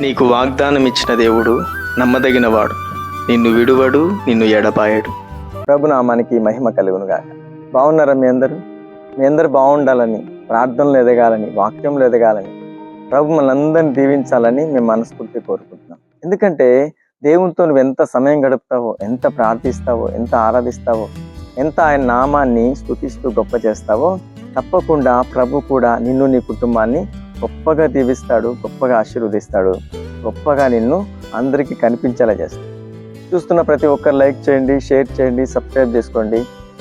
నీకు వాగ్దానం ఇచ్చిన దేవుడు నమ్మదగినవాడు. నిన్ను విడువడు నిన్ను ఎడపాయడు ప్రభునామానికి మహిమ కలుగునుగాక. బాగున్నారా మీ అందరూ? మీ అందరూ బాగుండాలని ప్రార్థనలు ఎదగాలని వాక్యంలో ఎదగాలని ప్రభు మనందరిని దీవించాలని మేము మనస్ఫూర్తి కోరుకుంటున్నాం. ఎందుకంటే దేవునితో నువ్వు ఎంత సమయం గడుపుతావో ఎంత ప్రార్థిస్తావో ఎంత ఆరాధిస్తావో ఎంత ఆయన నామాన్ని స్తుతిస్తూ గొప్ప చేస్తావో తప్పకుండా ప్రభు కూడా నిన్ను నీ కుటుంబాన్ని గొప్పగా దీవిస్తాడు గొప్పగా ఆశీర్వదిస్తాడు గొప్పగా నిన్ను అందరికీ కనిపించేలా చేస్తాడు. చూస్తున్న ప్రతి ఒక్కరు లైక్ చేయండి షేర్ చేయండి సబ్స్క్రైబ్ చేసుకోండి.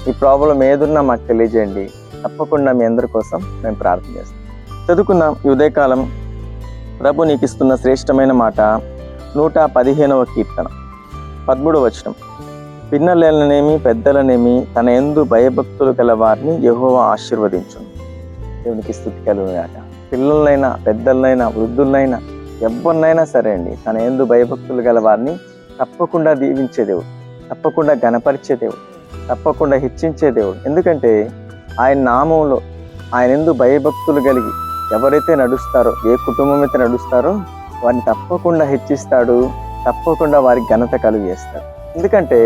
ఈ ప్రాబ్లం ఏదున్నా మాకు తెలియజేయండి. తప్పకుండా మీ అందరి కోసం మేము ప్రార్థన చేస్తాం. చదువుకున్నాం ఈ ఉదయకాలం. ప్రభు నీకు ఇస్తున్న శ్రేష్టమైన మాట నూట పదిహేనవ కీర్తన పదమూడవ వచనం. పిన్నలనేమి పెద్దలనేమి తన ఎందు భయభక్తులు గల వారిని యెహోవా ఆశీర్వదించు దేవునికి స్థుతి కలుగుగాక పిల్లలైనా పెద్దలైనా వృద్ధులైనా ఎవరినైనా సరే అండి తన ఎందు భయభక్తులు గల వారిని తప్పకుండా దీవించే దేవుడు తప్పకుండా గణపరిచే దేవుడు తప్పకుండా హెచ్చించే దేవుడు. ఎందుకంటే ఆయన నామంలో ఆయన ఎందు భయభక్తులు కలిగి ఎవరైతే నడుస్తారో ఏ కుటుంబం అయితే నడుస్తారో వారిని తప్పకుండా హెచ్చిస్తాడు తప్పకుండా వారికి ఘనత కలుగు ఎందుకంటే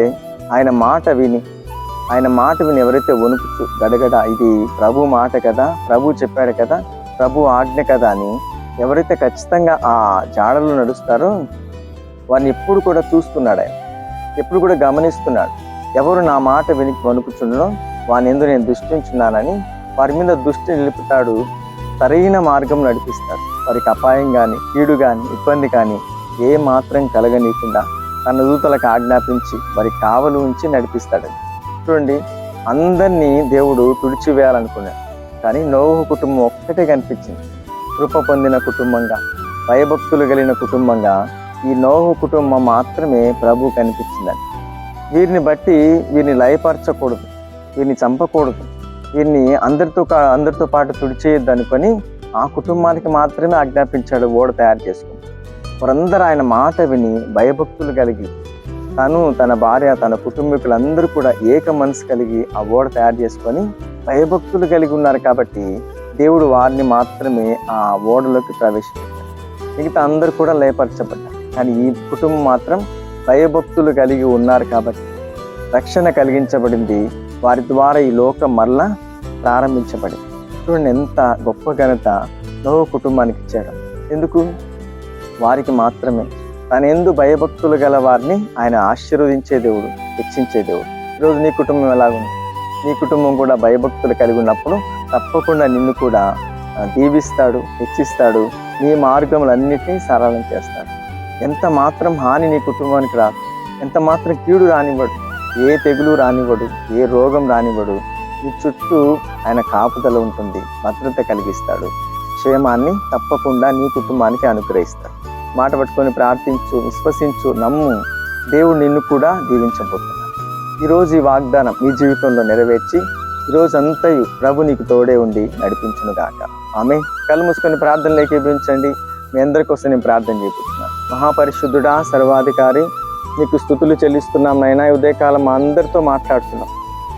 ఆయన మాట విని ఆయన మాట విని ఎవరైతే వణుకుచు గడగడ ఇది ప్రభు మాట కదా ప్రభు చెప్పాడు కదా ప్రభు ఆజ్ఞ కదా అని ఎవరైతే ఖచ్చితంగా ఆ జాడలో నడుస్తారో వారిని ఎప్పుడు కూడా చూస్తున్నాడు ఆయన. ఎప్పుడు కూడా గమనిస్తున్నాడు. ఎవరు నా మాట విని వణుకుచుండడం వాని ఎందు నేను దృష్టించున్నానని వారి మీద దృష్టి నిలుపుతాడు. సరైన మార్గం నడిపిస్తాడు. వారికి అపాయం కానీ కీడు కానీ ఇబ్బంది కానీ ఏ మాత్రం కలగనీయకుండా తన దూతలకు ఆజ్ఞాపించి వారి కావలు ఉంచి నడిపిస్తాడు. చూడండి అందరినీ దేవుడు తుడిచివేయాలనుకున్నాడు. కానీ నోహు కుటుంబం ఒక్కటే కనిపించింది. కృప పొందిన కుటుంబంగా భయభక్తులు కలిగిన కుటుంబంగా ఈ నోహు కుటుంబం మాత్రమే ప్రభు కనిపించిందని వీరిని బట్టి వీరిని లయపరచకూడదు వీరిని చంపకూడదు వీరిని అందరితో అందరితో పాటు తుడిచేయద్దు అనుకొని ఆ కుటుంబానికి మాత్రమే ఆజ్ఞాపించాడు ఓడ తయారు చేసుకుని వారందరూ ఆయన మాట విని భయభక్తులు కలిగి తను తన భార్య తన కుటుంబీకులందరూ కూడా ఏక మనసు కలిగి ఆ ఓడ తయారు చేసుకొని భయభక్తులు కలిగి ఉన్నారు కాబట్టి దేవుడు వారిని మాత్రమే ఆ ఓడలోకి ప్రవేశపెట్టారు మిగతా అందరూ కూడా లయపరచబడ్డారు. కానీ ఈ కుటుంబం మాత్రం భయభక్తులు కలిగి ఉన్నారు కాబట్టి రక్షణ కలిగించబడింది. వారి ద్వారా ఈ లోకం మరలా ప్రారంభించబడింది. చూడండి ఎంత గొప్ప ఘనత నోవు కుటుంబానికి ఇచ్చాడు. ఎందుకు? వారికి మాత్రమే. తన ఎందు భయభక్తులు గల వారిని ఆయన ఆశీర్వదించే దేవుడు హెచ్చించే దేవుడు. ఈరోజు నీ కుటుంబం ఎలాగుంది? నీ కుటుంబం కూడా భయభక్తులు కలిగి ఉన్నప్పుడు తప్పకుండా నిన్ను కూడా దీవిస్తాడు హెచ్చిస్తాడు. నీ మార్గములన్నిటినీ సరళం చేస్తాడు. ఎంత మాత్రం హాని నీ కుటుంబానికి రాదు. ఎంత మాత్రం కీడు రానివ్వడు. ఏ తెగులు రానివ్వడు ఏ రోగం రానివ్వడు. నీ చుట్టూ ఆయన కాపుదల ఉంటుంది భద్రత కలిగిస్తాడు. క్షేమాన్ని తప్పకుండా నీ కుటుంబానికి అనుగ్రహిస్తాడు. మాట పట్టుకొని ప్రార్థించు విశ్వసించు నమ్ము. దేవుడు నిన్ను కూడా దీవించబోతున్నాడు. ఈరోజు ఈ వాగ్దానం మీ జీవితంలో నెరవేర్చి ఈరోజు అంతయు ప్రభు నీకు తోడే ఉండి నడిపించును గాక ఆమె కళ్ళు మూసుకొని ప్రార్థనలు ఏకీభించండి మీ అందరి కోసం నేను ప్రార్థన చేపిస్తున్నాను మహాపరిశుద్ధుడా సర్వాధికారి నీకు స్థుతులు చెల్లిస్తున్నాం నైనా ఉదయకాలం మా అందరితో మాట్లాడుతున్నాం.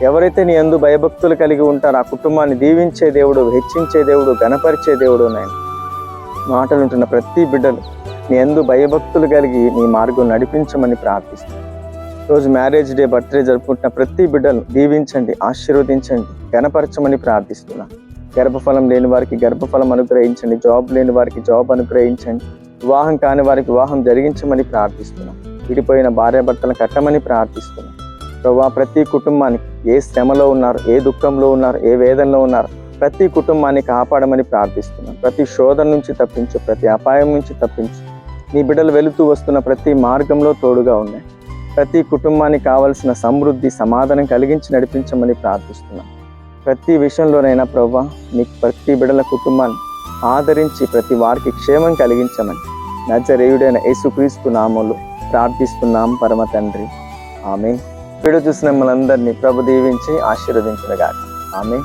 ఎవరైతే నీ అందు భయభక్తులు కలిగి ఉంటారో ఆ కుటుంబాన్ని దీవించే దేవుడు హెచ్చించే దేవుడు గణపరిచే దేవుడు నాయన. మాటలుంటున్న ప్రతి బిడ్డలు నీ అందు భయభక్తులు కలిగి నీ మార్గం నడిపించమని ప్రార్థిస్తున్నాను రోజు మ్యారేజ్ డే బర్త్డే జరుపుకుంటున్న ప్రతి బిడ్డను దీవించండి ఆశీర్వదించండి గణపరచమని ప్రార్థిస్తున్నా. గర్భఫలం లేని వారికి గర్భఫలం అనుగ్రహించండి జాబ్ లేని వారికి జాబ్ అనుగ్రహించండి వివాహం కాని వారికి వివాహం జరిగించమని ప్రార్థిస్తున్నాం. విడిపోయిన భార్యాభర్తలను కట్టమని ప్రార్థిస్తున్నాం. ప్రభా ప్రతి కుటుంబానికి ఏ శ్రమలో ఉన్నారు ఏ దుఃఖంలో ఉన్నారు ఏ వేదనలో ఉన్నారు ప్రతి కుటుంబాన్ని కాపాడమని ప్రార్థిస్తున్నాం. ప్రతి శోధన నుంచి తప్పించు ప్రతి అపాయం నుంచి తప్పించు. నీ బిడ్డలు వెళుతూ వస్తున్న ప్రతి మార్గంలో తోడుగా ఉన్నాయి ప్రతి కుటుంబానికి కావలసిన సమృద్ధి సమాధానం కలిగించి నడిపించమని ప్రార్థిస్తున్నాం. ప్రతి విషయంలోనైనా ప్రభా నీ ప్రతి బిడల కుటుంబాన్ని ఆదరించి ప్రతి వారికి క్షేమం కలిగించమని నజరేయుడైన యేసుక్రీస్తు నామంలో ప్రార్థిస్తున్నాం పరమ తండ్రి. ఆమె వీడియో చూసిన మనందరినీ ప్రభు దీవించి ఆశీర్వదించునుగాక. ఆమె